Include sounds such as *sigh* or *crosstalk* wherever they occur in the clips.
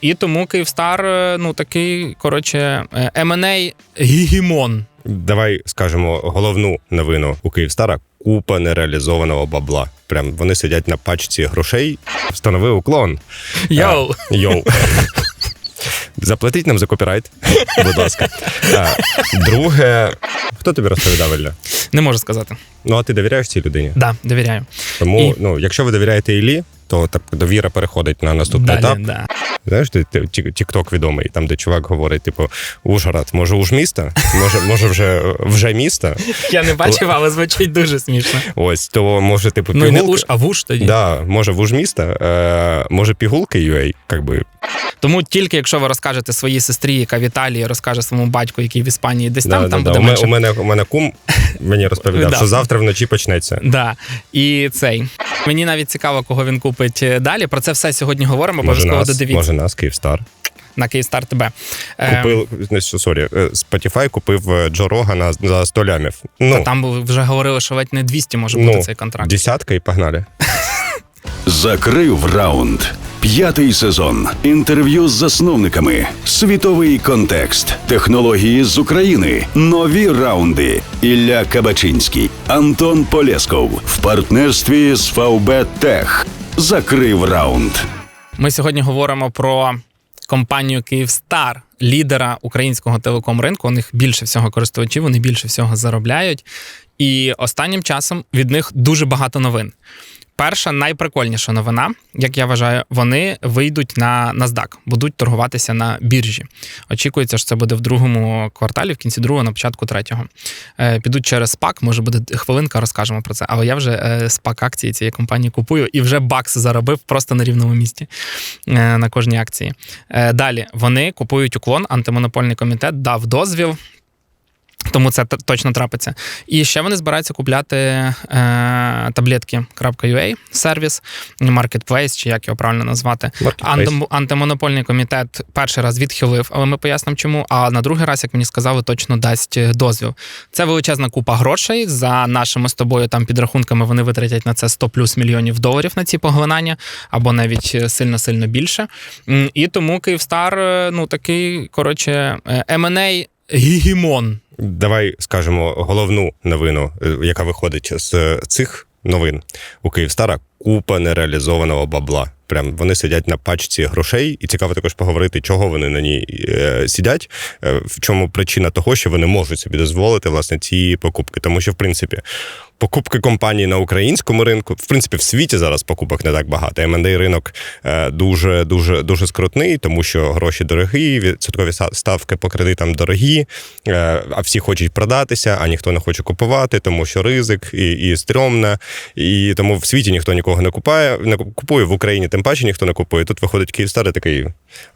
І тому Київстар, е, ну такий, коротше, е, M&A гігімон. Давай скажемо головну новину у Київстара купа нереалізованого бабла. Прям вони сидять на пачці грошей. Встановив уклон. Йоу! А, Йоу. *laughs* Заплатіть нам за копірайт, *laughs* будь ласка. А, друге, хто тобі розповідав, Ілля? Не можу сказати. Ну, а ти довіряєш цій людині? Да, довіряю. Тому, І- ну, якщо ви довіряєте Іллі, то так довіра переходить на наступний Далі, етап. да. Знаєш, тікток відомий, там, де чувак говорить, типу, Ужгород, може, уж місто? Може, може, вже, вже місто? Я не бачив, але звучить дуже смішно. Ось, то може, типу, Ну не пігулки- уж, а вуш тоді. Да, може, вуж міста, е, може, пігулки UA, як би. Тому тільки якщо ви розкажете своїй сестрі, яка в Італії розкаже своєму батьку, який в Іспанії десь там, да, там да, буде да. У, менше. у, мене, у мене кум мені розповідав, *laughs* що завтра вночі почнеться. Да. І цей. Мені навіть цікаво, кого він купить е, далі. Про це все сьогодні говоримо. Обов'язково додивіться може нас, Київстар. на Київстар ТБ. Е, Купив, не, що, сорі, е, Spotify купив Джо Рогана за 100 лямів. Та Ну, там ви вже говорили, що ледь не 200 може бути ну цей контракт. десятка і погнали. Закрив раунд. П'ятий сезон. Інтерв'ю з засновниками. Світовий контекст. Технології з України. Нові раунди. Ілля Кабачинський. Антон Полєсков. В партнерстві з ВБ Тех. Закрив раунд. Ми сьогодні говоримо про компанію Київстар, лідера українського телеком ринку. У них більше всього користувачів, вони більше всього заробляють. І останнім часом від них дуже багато новин. Перша найприкольніша новина, як я вважаю, вони вийдуть на NASDAQ, будуть торгуватися на біржі. Очікується, що це буде в другому кварталі, в кінці другого, на початку третього. Е, Підуть через SPAC, може буде хвилинка, розкажемо про це. Але я вже е, SPAC акції цієї компанії купую і вже бакс заробив просто на рівному місці е, на кожній акції. Далі вони купують уклон, антимонопольний комітет дав дозвіл. Тому це точно трапиться. І ще вони збираються купляти е, таблетки.ua сервіс, Marketplace, чи як його правильно назвати. Антим- антимонопольний комітет перший раз відхилив, але ми пояснимо чому. А на другий раз, як мені сказали, точно дасть е, дозвіл. Це величезна купа грошей. За нашими з тобою там підрахунками вони витратять на це 100 плюс мільйонів доларів на ці поглинання, або навіть е, сильно-сильно більше. І тому Київстар, е, ну такий, коротше, M&A гігімон. Давай скажемо головну новину, е, яка виходить з цих новин у Київстара. Купа нереалізованого бабла. Прям вони сидять на пачці грошей, і цікаво також поговорити, чого вони на ній е, сидять, е, в чому причина того, що вони можуть собі дозволити власне ці покупки. Тому що, в принципі, покупки компаній на українському ринку, в принципі, в світі зараз покупок не так багато. M&A ринок е, дуже дуже дуже скрутний, тому що гроші дорогі, відсоткові ставки по кредитам дорогі, е, а всі хочуть продатися, а ніхто не хоче купувати, тому що ризик і, і стрьомно. І тому в світі ніхто нікого не купує, не купує в Україні, тим паче ніхто не купує. Тут виходить Київстар і такий,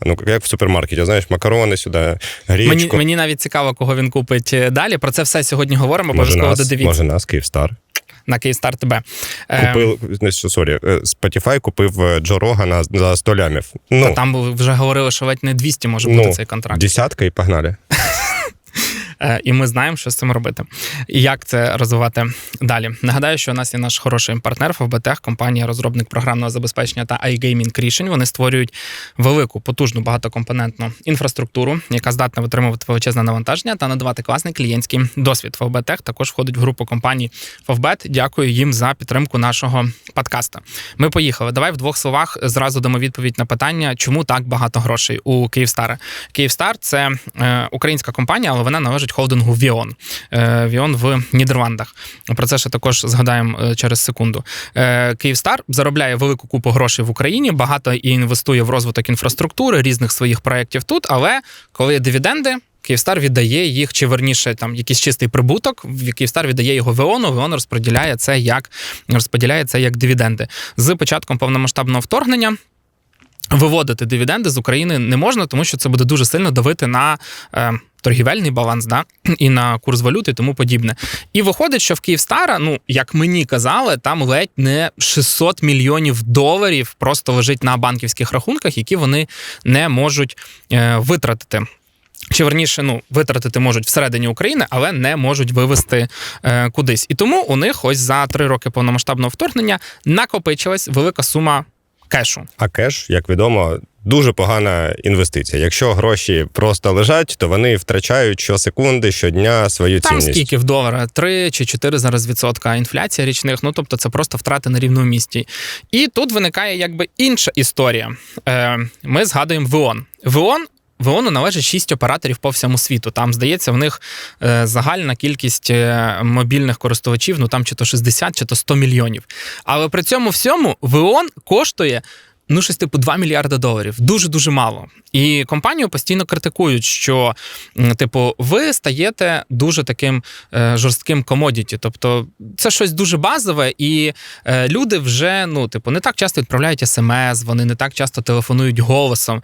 ну як в супермаркеті, знаєш, макарони сюди, Мені, мені навіть цікаво, кого він купить е, далі. Про це все сьогодні говоримо. Може Обов'язково нас, додивіться може нас, Київстар. на Київстар ТБ. Е, Купив, не що, сорі, е, Spotify купив Джо Рогана за 100 лямів. Ну, Та там вже говорили, що ледь не 200 може бути ну, цей контракт. десятка і погнали. Е, І ми знаємо, що з цим робити. І як це розвивати далі. Нагадаю, що у нас є наш хороший партнер ФБТЕХ, компанія розробник програмного забезпечення та iGaming рішень. Вони створюють велику, потужну багатокомпонентну інфраструктуру, яка здатна витримувати величезне навантаження та надавати класний клієнтський досвід. ФБТЕХ також входить в групу компаній Фовбет. Дякую їм за підтримку нашого подкаста. Ми поїхали. Давай в двох словах зразу дамо відповідь на питання, чому так багато грошей у Київстара. Київстар це е, українська компанія, але вона належить холдингу Віон. Е, Віон в Нідерландах. Про це ще також згадаємо е, через секунду. Е, Київстар заробляє велику купу грошей в Україні, багато і інвестує в розвиток інфраструктури, різних своїх проєктів тут. Але коли є дивіденди. Київстар віддає їх, чи верніше там якийсь чистий прибуток. Київстар віддає його Веону. Веон розподіляє це як розподіляє це як дивіденди. З початком повномасштабного вторгнення. Виводити дивіденди з України не можна, тому що це буде дуже сильно давити на е, торгівельний баланс, да, *clears throat* і на курс валюти, і тому подібне. І виходить, що в Київстара, ну як мені казали, там ледь не 600 мільйонів доларів просто лежить на банківських рахунках, які вони не можуть е, витратити. Чи верніше, ну витратити можуть всередині України, але не можуть вивести е, кудись. І тому у них ось за три роки повномасштабного вторгнення накопичилась велика сума кешу. А кеш, як відомо, дуже погана інвестиція. Якщо гроші просто лежать, то вони втрачають щосекунди, щодня свою Там цінність. скільки в долара? 3 чи 4 зараз відсотка інфляція річних. Ну тобто це просто втрати на рівному місці. І тут виникає якби інша історія. Е, Ми згадуємо ВОН. ВОН. ВОНу належить шість операторів по всьому світу. Там, здається, в них е, загальна кількість е, мобільних користувачів, ну там чи то 60, чи то 100 мільйонів. Але при цьому всьому ВОН коштує ну, щось типу 2 мільярди доларів. Дуже дуже мало. І компанію постійно критикують, що типу, ви стаєте дуже таким е, жорстким комодіті. Тобто, це щось дуже базове, і е, люди вже ну, типу, не так часто відправляють смс, вони не так часто телефонують голосом.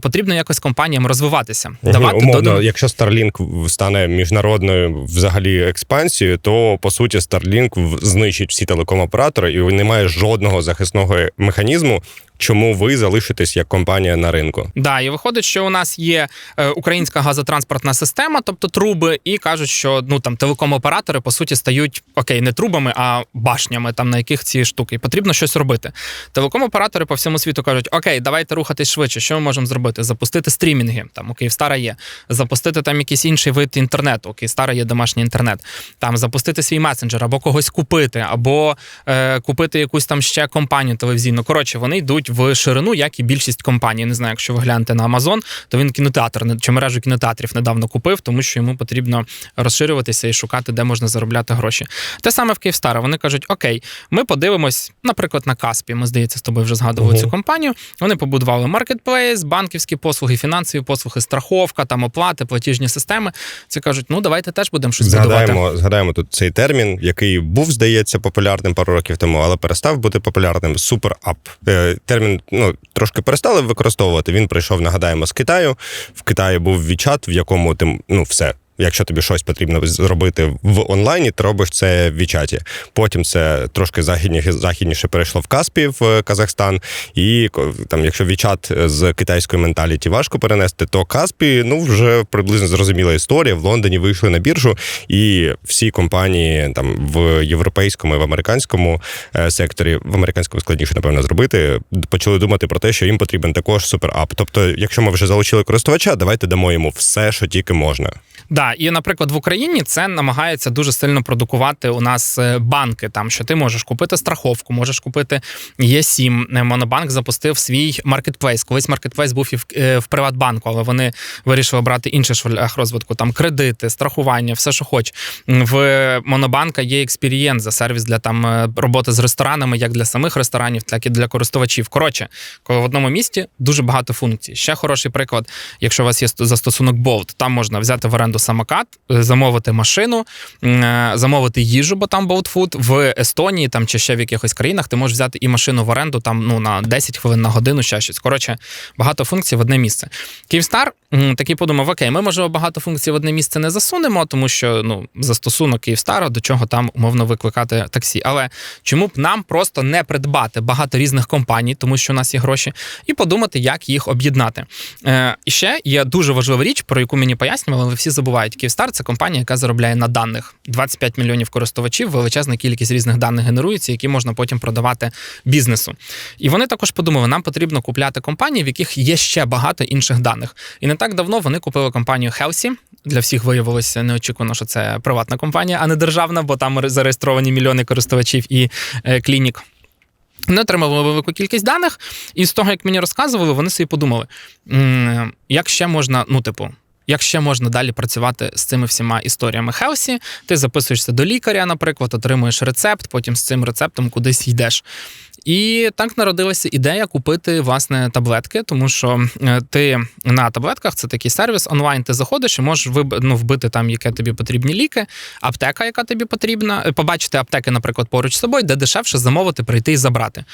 Потрібно якось компаніям розвиватися. Давати Умовно, додану- якщо Starlink стане міжнародною взагалі експансією, то по суті Starlink знищить всі телеком-оператори, і немає жодного захисного механізму, чому ви залишитесь як компанія на ринку. Да, і виходить, що у нас є е, українська газотранспортна система, тобто труби, і кажуть, що ну там телеком-оператори по суті стають окей, не трубами, а башнями, там на яких ці штуки. Потрібно щось робити. Телеком-оператори по всьому світу кажуть: Окей, давайте рухатись швидше. Що ми можемо зробити? Запустити стрімінги. Там у Київстара є, запустити там якийсь інший вид інтернету. У Київстара є домашній інтернет. Там запустити свій месенджер, або когось купити, або е, купити якусь там ще компанію телевізійну. Коротше, вони йдуть в ширину, як і більшість компаній. Не знаю, якщо ви глянете на Amazon, то він кінотеатр чи мережу кінотеатрів недавно купив, тому що йому потрібно розширюватися і шукати, де можна заробляти гроші. Те саме в Київстара. Вони кажуть: Окей, ми подивимось, наприклад, на Каспі. Ми здається, з тобою вже згадували Мгм. цю компанію. Вони побудували маркетплейс, банківські послуги, фінансові послуги, страховка, там оплати, платіжні системи. Це кажуть, ну давайте теж будемо щось будувати. Згадаємо, згадаємо тут цей термін, який був, здається, популярним пару років тому, але перестав бути популярним. Суперап. Термін ну трошки перестали використовувати. Він прийшов, нагадаємо, з Китаю. В Китаї був WeChat, в якому ти ну все. Якщо тобі щось потрібно зробити в онлайні, ти робиш це в Вічаті. Потім це трошки західніше, західніше перейшло в Каспі в е, Казахстан. І там, якщо Вічат з китайської менталіті важко перенести, то Каспі ну вже приблизно зрозуміла історія. В Лондоні вийшли на біржу, і всі компанії там в європейському і в американському е, секторі, в американському складніше, напевно, зробити, почали думати про те, що їм потрібен також суперап. Тобто, якщо ми вже залучили користувача, давайте дамо йому все, що тільки можна. Да, і, наприклад, в Україні це намагається дуже сильно продукувати у нас е, банки. Там що ти можеш купити страховку, можеш купити Є7. Е, Монобанк запустив свій маркетплейс. Колись маркетплейс був і в, е, Приватбанку, але вони вирішили брати інший шлях розвитку. Там кредити, страхування, все, що хоч. В Монобанка є Experience, сервіс для там роботи з ресторанами, як для самих ресторанів, так і для користувачів. Коротше, коли в одному місті дуже багато функцій. Ще хороший приклад, якщо у вас є застосунок Bolt, там можна взяти в оренду самокат, е, замовити машину, е, замовити їжу, бо там Bolt В Естонії там чи ще в якихось країнах ти можеш взяти і машину в оренду там ну на 10 хвилин на годину, ще щось. Коротше, багато функцій в одне місце. Київстар такий подумав: окей, ми можливо багато функцій в одне місце не засунемо, тому що ну застосунок Київстара, до чого там умовно викликати таксі. Але чому б нам просто не придбати багато різних компаній, тому що у нас є гроші, і подумати, як їх об'єднати. Е, і ще є дуже важлива річ, про яку мені пояснювали, але всі забувають. Київстар це компанія, яка заробляє на даних. 25 мільйонів користувачів, величезна кількість різних даних генерується, які можна потім продавати бізнесу. І вони також подумали, нам потрібно купляти компанії, в яких є ще багато інших даних. І не так давно вони купили компанію Хелсі. Для всіх виявилося неочікувано, що це приватна компанія, а не державна, бо там зареєстровані мільйони користувачів і е, клінік. Вони отримали велику кількість даних, і з того, як мені розказували, вони собі подумали, як ще можна, ну, типу. Як ще можна далі працювати з цими всіма історіями Хелсі, ти записуєшся до лікаря, наприклад, отримуєш рецепт, потім з цим рецептом кудись йдеш. І так народилася ідея купити власне таблетки, тому що е, ти на таблетках це такий сервіс онлайн. Ти заходиш і можеш виб... ну, вбити там, яке тобі потрібні ліки, аптека, яка тобі потрібна, е, побачити аптеки, наприклад, поруч з собою, де дешевше замовити, прийти і забрати.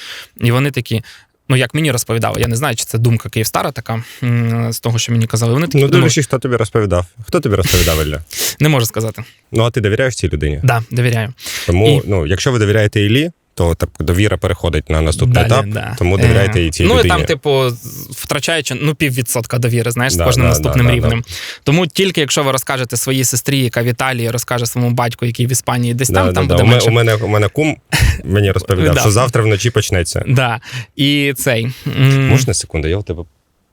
І вони такі. Ну, як мені розповідали, я не знаю, чи це думка Київстара така з того, що мені казали. Вони такі Ну, дивлячись, хто тобі розповідав. Хто тобі розповідав, Ілля? *laughs* не можу сказати. Ну, а ти довіряєш цій людині? Да, довіряю. Тому, І- ну, якщо ви довіряєте Іллі, то так довіра переходить на наступний Далі, етап. да. Тому довіряйте Е, і цій ну, людині. і там, типу, втрачаючи ну, піввідсотка довіри, знаєш, з Да, кожним да, наступним да, да, рівнем. Тому тільки якщо ви розкажете своїй сестрі, яка в Італії розкаже своєму батьку, який в Іспанії десь там, Да, там да, буде менше. мене, у, мене, у мене кум мені розповідав, *laughs* що завтра вночі почнеться. Да. І цей. Можна секунду, я у тебе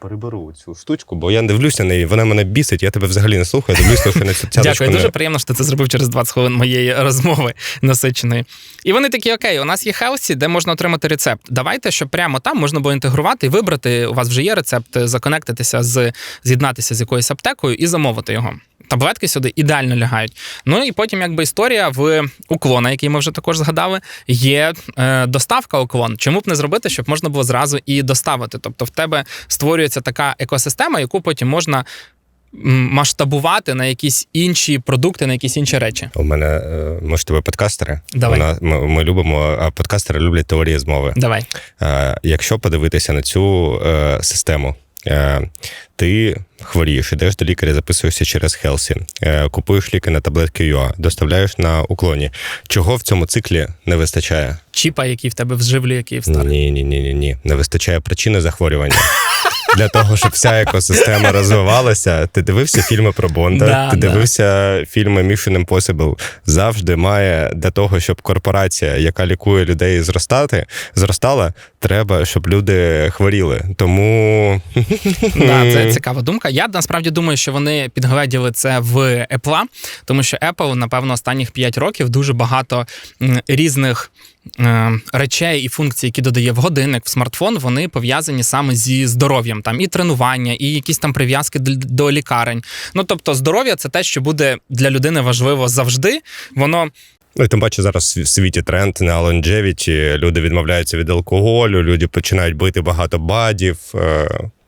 переберу цю штучку, бо я дивлюся на неї, вона мене бісить, я тебе взагалі не слухаю, дивлюся, що на цю *laughs* цяточку Дякую, не... дуже приємно, що ти це зробив через 20 хвилин моєї розмови насиченої. І вони такі: окей, у нас є хелсі, де можна отримати рецепт. Давайте, щоб прямо там можна було інтегрувати і вибрати. У вас вже є рецепт, законектитися з з'єднатися з якоюсь аптекою і замовити його. Таблетки сюди ідеально лягають. Ну і потім, якби історія в уклона, який ми вже також згадали, є е, доставка уклон. Чому б не зробити, щоб можна було зразу і доставити? Тобто в тебе створюється така екосистема, яку потім можна масштабувати на якісь інші продукти, на якісь інші речі. У мене, е, ми ж тебе подкастери. Давай. Вона, ми, ми любимо, а подкастери люблять теорії змови. Давай. Е, Якщо подивитися на цю систему, ти хворієш, ідеш до лікаря, записуєшся через Хелсі, е, купуєш ліки на таблетки ЮА, доставляєш на уклоні. Чого в цьому циклі не вистачає? Чіпа, який в тебе вживлює Київстар. Ні, ні, ні, ні, ні. Не вистачає причини захворювання. Для того, щоб вся екосистема розвивалася, ти дивився фільми про Бонда, Да, ти да. дивився фільми Mission Impossible. Завжди має для того, щоб корпорація, яка лікує людей, зростати, зростала, треба, щоб люди хворіли. Тому Да, це цікава думка. Я насправді думаю, що вони підгледіли це в Apple, тому що Apple, напевно, останніх 5 років дуже багато різних. е, Речей і функцій, які додає в годинник, в смартфон, вони пов'язані саме зі здоров'ям. Там і тренування, і якісь там прив'язки до, лікарень. Ну тобто, здоров'я це те, що буде для людини важливо завжди. Воно Ну, і тим паче зараз в світі тренд на longevity, Люди відмовляються від алкоголю, люди починають бити багато бадів.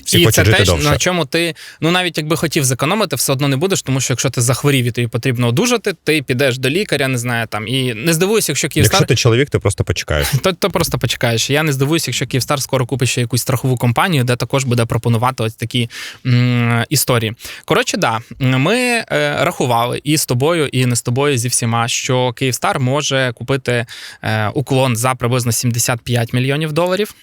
Всі і це жити те, довше. на чому ти ну навіть якби хотів зекономити, все одно не будеш, тому що якщо ти захворів і тобі потрібно одужати, ти підеш до лікаря, не знаю там. І не здивуюся, якщо Київстар, Якщо ти чоловік, ти просто почекаєш. *laughs* то, то просто почекаєш. Я не здивуюся, якщо Київстар скоро купить ще якусь страхову компанію, де також буде пропонувати ось такі м, історії. Коротше, да, ми е, рахували і з тобою, і не з тобою зі всіма, що Київстар може купити е, уклон за приблизно 75 мільйонів доларів.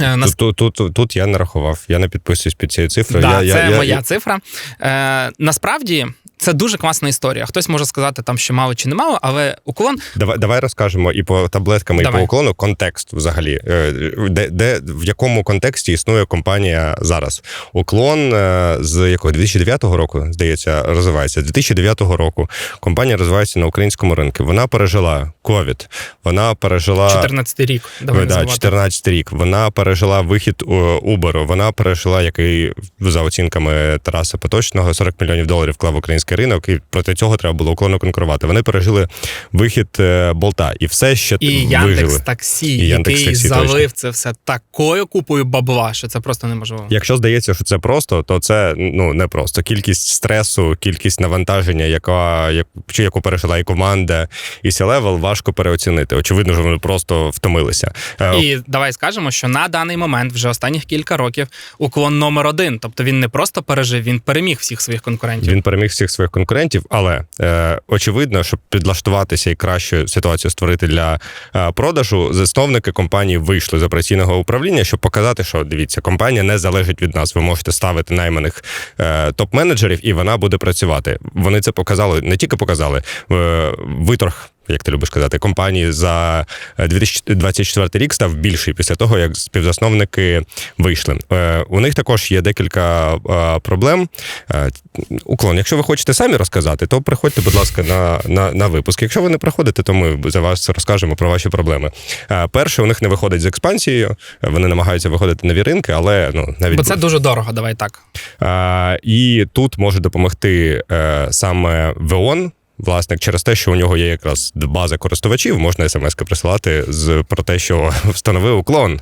Е, нас- Тут, тут, тут, тут я не рахував, я не підписуюсь під цією цифрою. Да, я, це я, я, моя цифра. Е, насправді. Це дуже класна історія. Хтось може сказати там, що мало чи не мало, але уклон Давай, давай розкажемо і по таблеткам, і Давай. по уклону контекст взагалі. Е, Де, де, в якому контексті існує компанія зараз? Уклон е, з якого 2009 року, здається, розвивається. З 2009 року компанія розвивається на українському ринку. Вона пережила ковід, вона пережила 14 рік. Давай да, 14 рік. Вона пережила вихід е, Uber, Вона пережила, який за оцінками Тараса Поточного 40 мільйонів доларів вклав в український ринок, і проти цього треба було уклонно конкурувати. Вони пережили вихід е, болта, і все ще І вижили. Яндекс Таксі, І Яндекс.Таксі, який точно. залив це все такою купою бабла, що це просто неможливо. Якщо здається, що це просто, то це ну не просто. Кількість стресу, кількість навантаження, яка як, чи яку пережила і команда, і C-Level, важко переоцінити. Очевидно, що вони просто втомилися. Е, І давай скажемо, що на даний момент вже останніх кілька років уклон номер один. Тобто він не просто пережив, він переміг всіх своїх конкурентів. Він переміг всіх своїх конкурентів, але е, очевидно, щоб підлаштуватися і кращу ситуацію створити для е, продажу, засновники компанії вийшли з операційного управління, щоб показати, що дивіться, компанія не залежить від нас. Ви можете ставити найманих е, топ-менеджерів, і вона буде працювати. Вони це показали, не тільки показали е, виторг. Як ти любиш казати, компанії за е, 2024 рік став більший після того, як співзасновники вийшли. Е, У них також є декілька е, проблем. Е, Уклон, якщо ви хочете самі розказати, то приходьте, будь ласка, на, на, на випуск. Якщо ви не приходите, то ми за вас розкажемо про ваші проблеми. Е, Перше, у них не виходить з експансією. Е, Вони намагаються виходити нові ринки, але ну навіть Бо це дуже дорого, давай так. і тут може допомогти е, саме Веон. Власник, через те, що у нього є якраз база користувачів, можна смс присилати з про те, що *laughs* встановив уклон.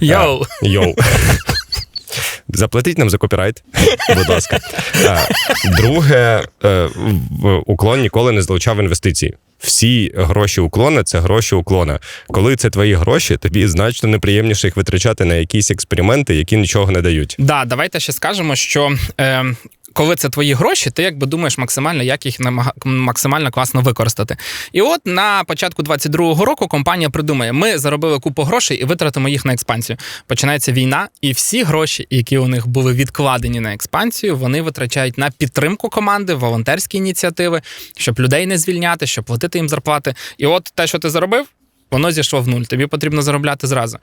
Йоу! Е, Йоу. *laughs* Заплатіть нам за копірайт, *laughs* будь ласка. Е, Друге, е, уклон ніколи не залучав інвестицій. Всі гроші уклона це гроші уклона. Коли це твої гроші, тобі значно неприємніше їх витрачати на якісь експерименти, які нічого не дають. Да, давайте ще скажемо, що е, коли це твої гроші, ти якби думаєш максимально, як їх максимально класно використати. І от на початку 22-го року компанія придумає: ми заробили купу грошей і витратимо їх на експансію. Починається війна, і всі гроші, які у них були відкладені на експансію, вони витрачають на підтримку команди, волонтерські ініціативи, щоб людей не звільняти, щоб платити їм зарплати. І от те, що ти заробив. Воно зійшло в нуль. Тобі потрібно заробляти зразу.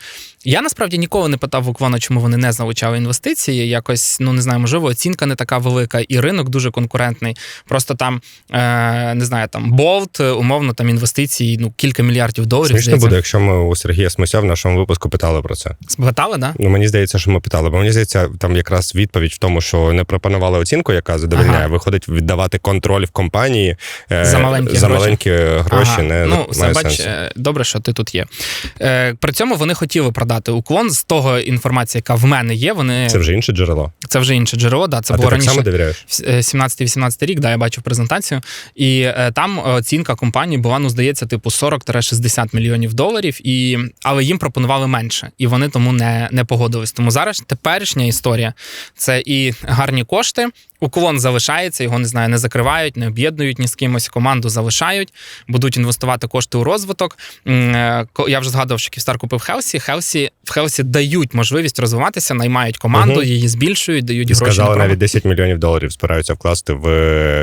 Я насправді ніколи не питав в чому вони не залучали інвестиції. Якось, ну не знаю, можливо, оцінка не така велика, і ринок дуже конкурентний. Просто там е, не знаю, там болт, умовно, там інвестиції, ну кілька мільярдів доларів. Смішно здається. буде, якщо ми у Сергія Смося в нашому випуску питали про це. Спитали, да? Ну мені здається, що ми питали, бо мені здається, там якраз відповідь в тому, що не пропонували оцінку, яка задовольняє. Ага. Виходить віддавати контроль в компанії е, За маленькі за гроші. маленькі гроші. Ага. Не ну, має бач, сенсу. е, добре, що ти тут є. Е, при цьому вони хотіли продати уклон з того інформації, яка в мене є. Вони Це вже інше джерело. це вже інше джерело. Да, це а ти було так само довіряєш? Е, 17-18 рік, да, я бачив презентацію, і е, там оцінка компанії була, ну здається, типу 40-60 мільйонів доларів, і але їм пропонували менше, і вони тому не, не погодились. Тому зараз теперішня історія це і гарні кошти. Уклон залишається, його не знаю, не закривають, не об'єднують ні з кимось. Команду залишають, будуть інвестувати кошти у розвиток. Е, Я вже згадував, що Київстар купив Хелсі. Хелсі в Хелсі дають можливість розвиватися, наймають команду, Мгм. її збільшують, дають І гроші. сказали, на навіть провод. 10 мільйонів доларів збираються вкласти в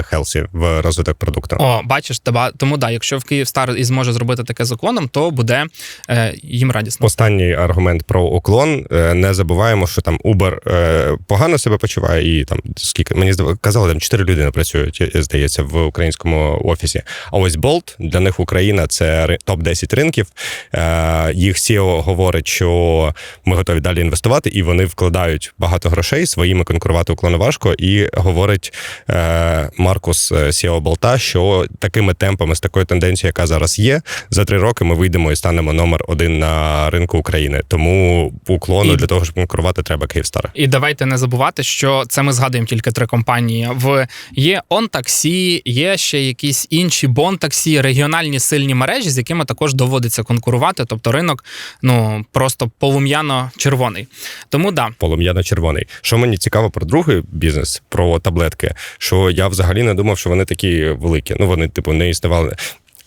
Хелсі, в розвиток продукту. О, бачиш, тому да, якщо в Київстар і зможе зробити таке з уклоном, то буде е, їм радісно. Останній аргумент про уклон. Е, Не забуваємо, що там Uber е, погано себе почуває, і там скільки мені казали, там 4 людини працюють, е, здається, в українському офісі. А ось Bolt, для них Україна це ри- топ-10 ринків. Е, Їх CEO говорить, що ми готові далі інвестувати, і вони вкладають багато грошей. Своїми конкурувати уклону важко. І говорить е, Маркус, CEO Болта, що такими темпами, з такою тенденцією, яка зараз є, за три роки ми вийдемо і станемо номер один на ринку України. Тому уклону І- для того, щоб конкурувати, треба Київстар. І давайте не забувати, що це ми згадуємо тільки три компанії. В є OnTaxi, є ще якісь інші BonTaxi, регіональні сильні мережі, з якими також доводиться конкурувати. Тобто ринок ну просто полум'яно червоний. Тому да, Полум'яно-червоний. Що мені цікаво про другий бізнес, про таблетки, що я взагалі не думав, що вони такі великі. Ну вони, типу, не існували.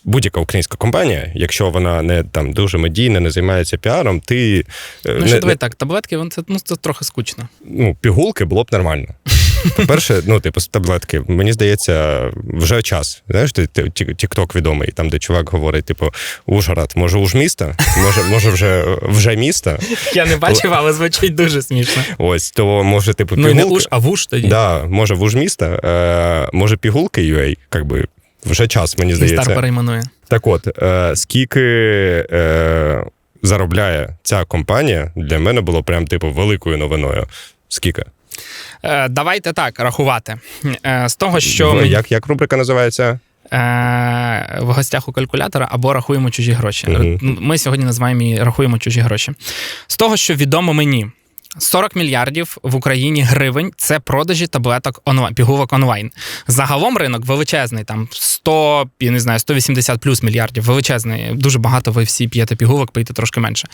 Будь-яка українська компанія, якщо вона не там дуже медійна, не займається піаром, ти е, ну не, що не- так, таблетки, вон це ну це трохи скучно. ну, пігулки було б нормально. По-перше, ну, типу, таблетки, мені здається, вже час. Знаєш, тікток відомий, там, де чувак говорить, типу, Ужгород, може, уж місто, може, може, вже, вже місто. Я не бачив, але звучить дуже смішно. Ось, то може, типу, Ну не пігулки. уж, а вуш тоді. Да, може, вуж міста, е, може, пігулки UA, як би. Вже час, мені здається. перейменує. Так от, е, скільки е, заробляє ця компанія, для мене було прям типу великою новиною. Скільки? Е, давайте так рахувати. Е, з того, що В- як, як рубрика називається? Е, в гостях у калькулятора або рахуємо чужі гроші. Угу. Ми сьогодні називаємо її рахуємо чужі гроші. З того, що відомо мені. 40 мільярдів в Україні гривень це продажі таблеток онлайн, пігулок онлайн. Загалом ринок величезний, там 100, я не знаю, 180 плюс мільярдів. Величезний. Дуже багато ви всі п'єте пігулок, пийте трошки менше.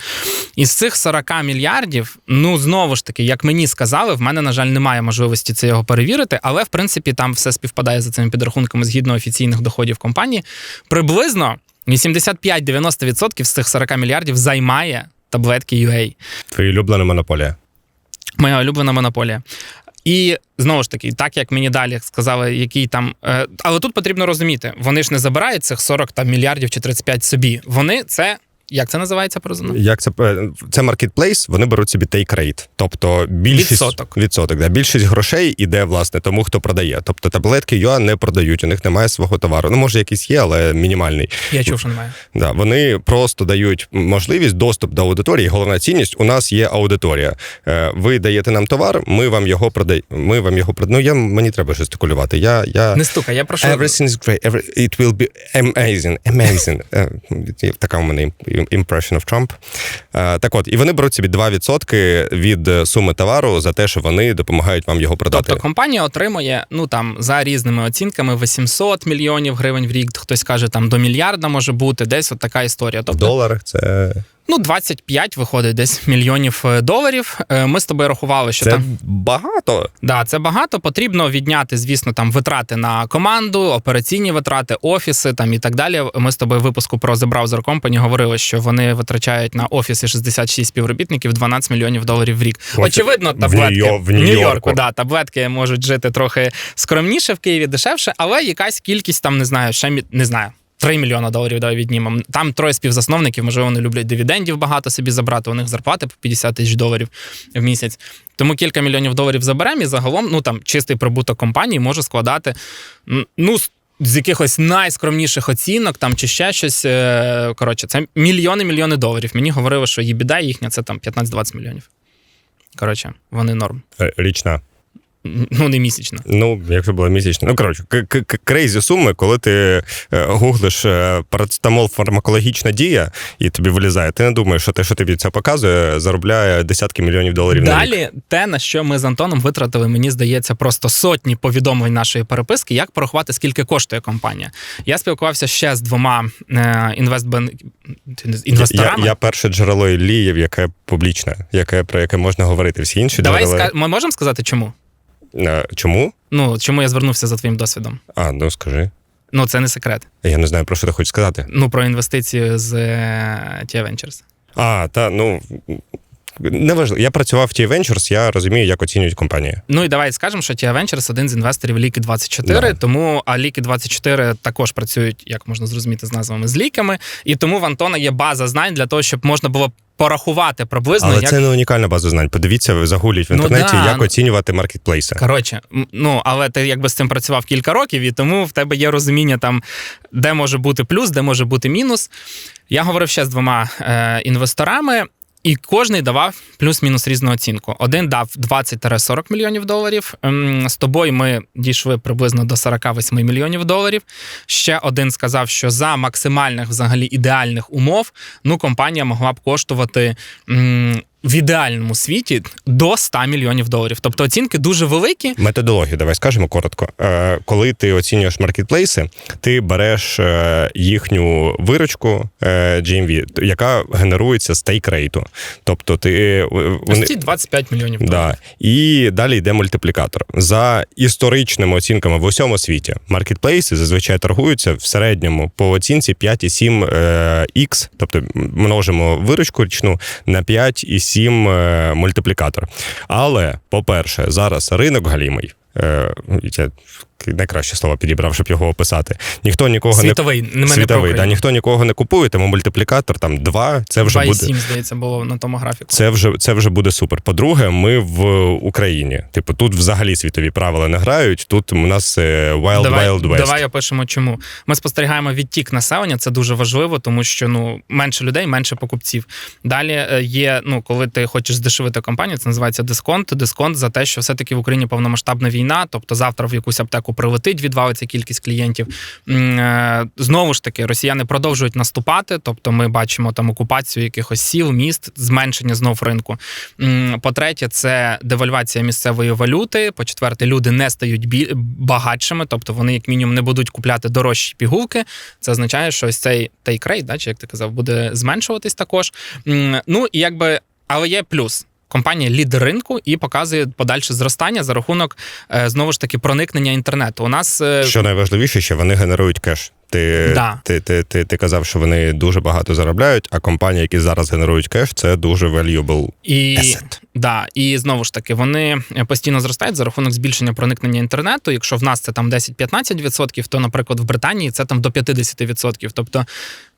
Із цих 40 мільярдів, ну знову ж таки, як мені сказали, в мене, на жаль, немає можливості це його перевірити, але в принципі там все співпадає за цими підрахунками згідно офіційних доходів компанії. Приблизно 85-90% з цих 40 мільярдів займає таблетки UA. Твоя улюблена монополія. Моя улюблена монополія. І знову ж таки, так як мені далі сказали, який там. Е, але тут потрібно розуміти, вони ж не забирають цих 40 там, мільярдів чи 35 собі. Вони це. Як це називається прозоно? Як це е, це маркетплейс, вони беруть собі take rate. Тобто більшість Відсоток. відсоток да, більшість грошей іде власне тому, хто продає. Тобто таблетки ЮА не продають, у них немає свого товару. Ну може якийсь є, але мінімальний. Я чув, що немає. Да, вони просто дають можливість доступ до аудиторії. Головна цінність у нас є аудиторія. Е, Ви даєте нам товар, ми вам його продаємо. Ми вам його продаємо. Ну я мені треба жестикулювати. Я я Не стукай, я прошу. Everything is great. Every, it will be amazing. Amazing. Е, *laughs* Така у мене impression of Trump. Е, Так от, і вони беруть собі 2% від е, суми товару за те, що вони допомагають вам його продати. Тобто компанія отримує ну там за різними оцінками 800 мільйонів гривень в рік. Хтось каже, там до мільярда може бути, десь от така історія. Тобто В доларах це Ну, 25 виходить десь мільйонів е, доларів. Е, Ми з тобою рахували, що Це там багато. Да, це багато. Потрібно відняти, звісно, там витрати на команду, операційні витрати, офіси там і так далі. Ми з тобою в випуску про The Browser Company говорили, що вони витрачають на офіси 66 співробітників 12 мільйонів доларів в рік. Ось Очевидно, таблетки в Нью-Йорку, Нью-Йорку. да, таблетки можуть жити трохи скромніше в Києві, дешевше, але якась кількість там не знаю, ще не знаю. 3 мільйона доларів давай віднімемо. Там троє співзасновників, можливо, вони люблять дивідендів багато собі забрати. У них зарплати по 50 тисяч доларів в місяць. Тому кілька мільйонів доларів заберемо, і загалом ну там чистий прибуток компанії може складати ну. з- якихось найскромніших оцінок там чи ще щось. е, Коротше, це мільйони мільйони доларів. Мені говорили, що їбіда їхня це там 15-20 мільйонів. Коротше, вони норм. Е, Річна. *laughs* Ну, не місячно. Ну, якщо була місячна. Ну, коротше, крейзі суми, коли ти е, гуглиш е, парацетамол фармакологічна дія, і тобі вилізає. Ти не думаєш, що те, що тобі це показує, заробляє десятки мільйонів доларів на рік. Далі, те, на що ми з Антоном витратили, мені здається, просто сотні повідомлень нашої переписки, як порахувати, скільки коштує компанія. Я спілкувався ще з двома е, інвестбен... Я, інвесторами. я перше джерело Ілліїв, яке публічне, яке, про яке можна говорити. Всі інші Давай джерела. ска... ми можемо сказати, чому? Е, Чому? Ну, чому я звернувся за твоїм досвідом? А, ну скажи. Ну, це не секрет. Я не знаю, про що ти хочеш сказати. Ну, про інвестиції з е, Tia Ventures. А, та ну. Неважливо. Я працював в T Ventures, я розумію, як оцінюють компанії. Ну і давай скажемо, що Tia Ventures один з інвесторів Ліки 24 Да. тому а Ліки 24 також працюють, як можна зрозуміти, з назвами з ліками. І тому в Антона є база знань для того, щоб можна було порахувати приблизно, Але як це не унікальна база знань. Подивіться, ви загуліть в Ну інтернеті, да, як ну. оцінювати маркетплейси. Коротше, ну але ти якби з цим працював кілька років, і тому в тебе є розуміння там, де може бути плюс, де може бути мінус. Я говорив ще з двома е, інвесторами. І кожний давав плюс-мінус різну оцінку. Один дав 20-40 мільйонів доларів. Ем, З тобою ми дійшли приблизно до 48 мільйонів доларів. Ще один сказав, що за максимальних, взагалі ідеальних умов, ну компанія могла б коштувати в ідеальному світі до 100 мільйонів доларів. Тобто оцінки дуже великі. Методологію, давай скажемо коротко. Е, Коли ти оцінюєш маркетплейси, ти береш е, їхню виручку е, GMV, яка генерується з тейк-рейту. Тобто ти вони, ці 25 мільйонів доларів. Да. І далі йде мультиплікатор. За історичними оцінками в усьому світі маркетплейси зазвичай торгуються в середньому по оцінці 5,7 е, X, тобто множимо виручку річну на 5,7 е, мультиплікатор. Але, по-перше, зараз ринок галімий. Е, я найкраще слово підібрав, щоб його описати. Ніхто нікого Світовий, не не мене світовий, да, ніхто нікого не купує, тому мультиплікатор там 2, це вже буде. 2,7, здається, було на тому графіку. Це вже це вже буде супер. По-друге, ми в Україні. Типу, тут взагалі світові правила не грають. Тут у нас е, Wild давай, Wild West. давай опишемо, чому. Ми спостерігаємо відтік населення, це дуже важливо, тому що ну менше людей, менше покупців. Далі е, є, ну коли ти хочеш здешевити компанію, це називається дисконт. Дисконт за те, що все-таки в Україні повномасштабна війна, тобто завтра в якусь аптеку прилетить, відвалиться кількість клієнтів. Е, Знову ж таки, росіяни продовжують наступати, тобто ми бачимо там окупацію якихось сіл, міст, зменшення знов ринку. По-третє, це девальвація місцевої валюти. По-четверте, люди не стають багатшими, тобто вони, як мінімум, не будуть купляти дорожчі пігулки. Це означає, що ось цей тейкрейт, да, чи як ти казав, буде зменшуватись також. Ну і якби, але є плюс. Компанія лідер ринку і показує подальше зростання за рахунок е, знову ж таки проникнення інтернету. У нас е, Що найважливіше, що вони генерують кеш. Ти, Да. ти, ти, ти, ти казав, що вони дуже багато заробляють, а компанії, які зараз генерують кеш, це дуже valuable І, asset. Да, і знову ж таки, вони постійно зростають за рахунок збільшення проникнення інтернету. Якщо в нас це там 10-15%, то, наприклад, в Британії це там до 50%. Тобто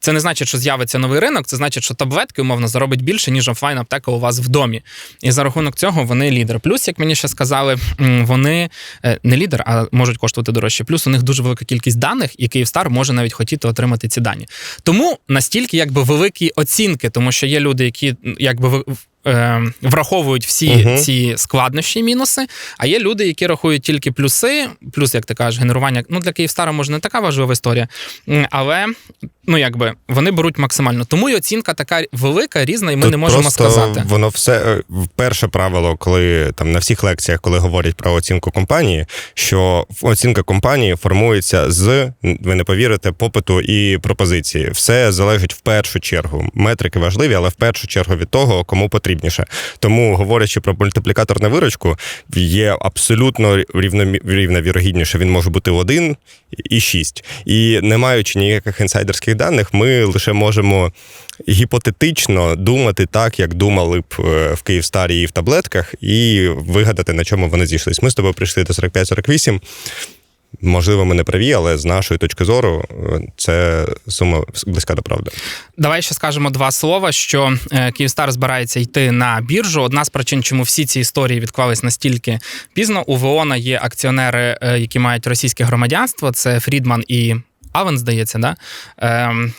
це не значить, що з'явиться новий ринок, це значить, що таблетки, умовно, заробить більше, ніж офлайн аптека у вас в домі. І за рахунок цього вони лідер. Плюс, як мені ще сказали, вони е, не лідер, а можуть коштувати дорожче. Плюс у них дуже велика кількість даних, і Київстар може навіть хотіти отримати ці дані. Тому настільки якби великі оцінки, тому що є люди, які якби е, враховують всі Мгм. ці складнощі і мінуси. А є люди, які рахують тільки плюси, плюс, як ти кажеш, генерування. Ну для Київстара може не така важлива історія, але ну якби вони беруть максимально. Тому і оцінка така велика, різна, і ми Тут не можемо просто сказати. Воно все е, перше правило, коли там на всіх лекціях, коли говорять про оцінку компанії, що оцінка компанії формується з ви не повірите, попиту і пропозиції. Все залежить в першу чергу. Метрики важливі, але в першу чергу від того, кому потрібніше. Тому, говорячи про мультиплікаторну виручку, є абсолютно рівна вірогідність, що він може бути один і шість. І не маючи ніяких інсайдерських даних, ми лише можемо гіпотетично думати так, як думали б е, в Київстарі і в таблетках, і вигадати, на чому вони зійшлись. Ми з тобою прийшли до 45-48. Можливо, ми не праві, але з нашої точки зору е, це сума близька до правди. Давай ще скажемо два слова, що е, Київстар збирається йти на біржу. Одна з причин, чому всі ці історії відклались настільки пізно. У Вона є акціонери, е, які мають російське громадянство. Це Фрідман і. Авен, здається, да?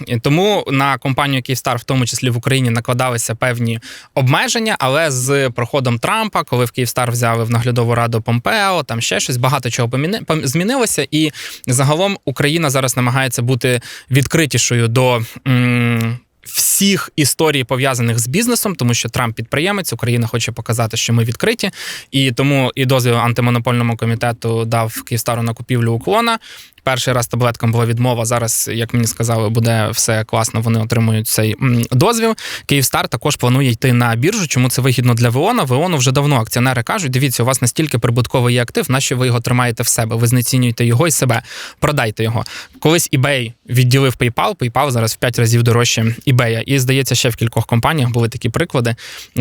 І тому на компанію Київстар, в тому числі в Україні, накладалися певні обмеження, але з проходом Трампа, коли в Київстар взяли в наглядову раду Помпео, там ще щось багато чого поміни- змінилося. І загалом Україна зараз намагається бути відкритішою до. м, Всіх історій пов'язаних з бізнесом, тому що Трамп підприємець, Україна хоче показати, що ми відкриті, і тому і дозвіл антимонопольному комітету дав Київстару на купівлю уклона. Перший раз таблеткам була відмова. Зараз, як мені сказали, буде все класно. Вони отримують цей дозвіл. Київстар також планує йти на біржу. Чому це вигідно для Веона? Веону вже давно акціонери кажуть: дивіться, у вас настільки прибутковий є актив, нащо ви його тримаєте в себе? Ви знецінюєте його і себе, продайте його. Колись eBay відділив PayPal, PayPal зараз в 5 разів дорожче eBay. І здається, ще в кількох компаніях були такі приклади.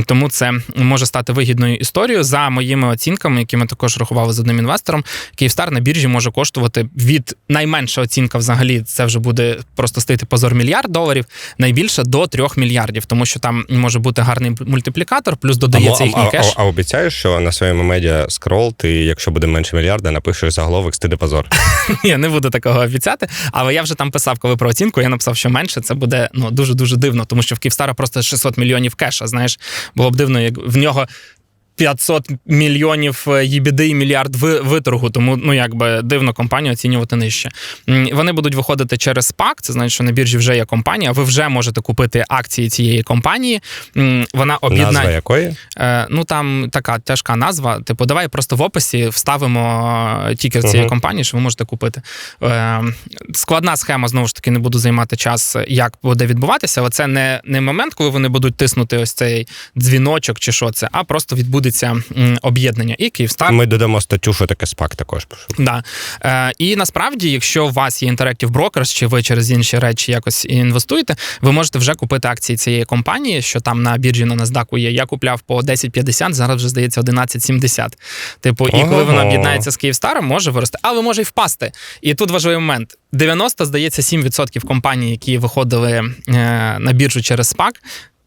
Тому це може стати вигідною історією. За моїми оцінками, які ми також рахували з одним інвестором, Київстар на біржі може коштувати від найменша оцінка взагалі це вже буде просто стоїти позор мільярд доларів, найбільше до 3 мільярдів, тому що там може бути гарний мультиплікатор, плюс додається а, їхній а, кеш. а, а обіцяєш, що на своєму медіа скрол ти, якщо буде менше мільярда, напишеш заголовок стиди позор. *laughs* Я не буду такого обіцяти, але я вже там писав, коли про оцінку, я написав, що менше це буде ну дуже дуже дивно, тому що в Київстара просто 600 мільйонів кеша. Знаєш, було б дивно, як в нього. 500 мільйонів їбіди і мільярд виторгу, тому ну якби дивно компанію оцінювати нижче. Вони будуть виходити через SPAC, це значить, що на біржі вже є компанія. Ви вже можете купити акції цієї компанії. Вона Назва якої? Е, ну там така тяжка назва. Типу, давай просто в описі вставимо е, тікер цієї Мгм. компанії, що ви можете купити. Е, складна схема, знову ж таки, не буду займати час, як буде відбуватися, але це не, не момент, коли вони будуть тиснути ось цей дзвіночок чи що це, а просто відбудеться об'єднання. І Київстар. Ми додамо статтю, що таке спак також. Да. Е, і насправді, якщо у вас є Interactive Brokers, чи ви через інші речі якось інвестуєте, ви можете вже купити акції цієї компанії, що там на біржі на NASDAQ є. Я купляв по 10,50, зараз вже здається 11,70. Типу, і коли Ого. вона об'єднається з Київстаром, може вирости, але може й впасти. І тут важливий момент: 90, здається, 7% компаній, які виходили е, на біржу через SPAC,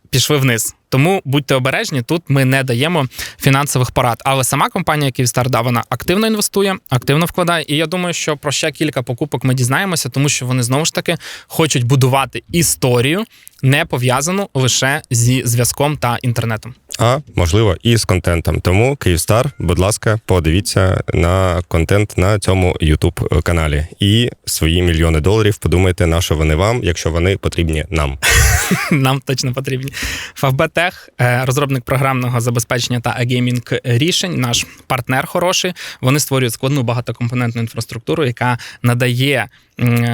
пішли вниз. Тому будьте обережні, тут ми не даємо фінансових порад. Але сама компанія Київстар, да, вона активно інвестує, активно вкладає. І я думаю, що про ще кілька покупок ми дізнаємося, тому що вони знову ж таки хочуть будувати історію, не пов'язану лише зі зв'язком та інтернетом. А можливо, і з контентом. Тому Київстар, будь ласка, подивіться на контент на цьому youtube каналі і свої мільйони доларів подумайте, на що вони вам, якщо вони потрібні нам. *laughs* Нам точно потрібні. Фавбетех, розробник програмного забезпечення та геймінг рішень, наш партнер хороший. Вони створюють складну багатокомпонентну інфраструктуру, яка надає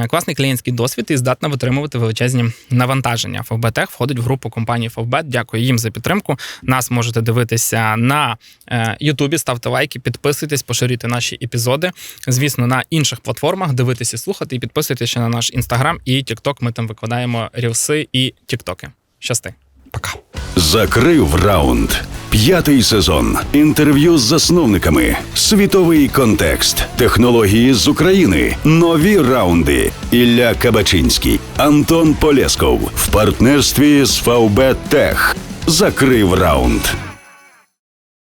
класний клієнтський досвід і здатна витримувати величезні навантаження. Фавбетех входить в групу компанії Фавбет. Дякую їм за підтримку. Нас можете дивитися на е, Ютубі, ставте лайки, підписуйтесь, поширюйте наші епізоди. Звісно, на інших платформах дивитися, слухати і підписуйтесь ще на наш інстаграм і Тікток. Ми там викладаємо рілси і тіктоки. Щасти. Пока. Закрив раунд. П'ятий сезон. Інтерв'ю з засновниками. Світовий контекст. Технології з України. Нові раунди. Ілля Кабачинський. Антон Полєсков. В партнерстві з ФАУБ Тех. Закрив раунд.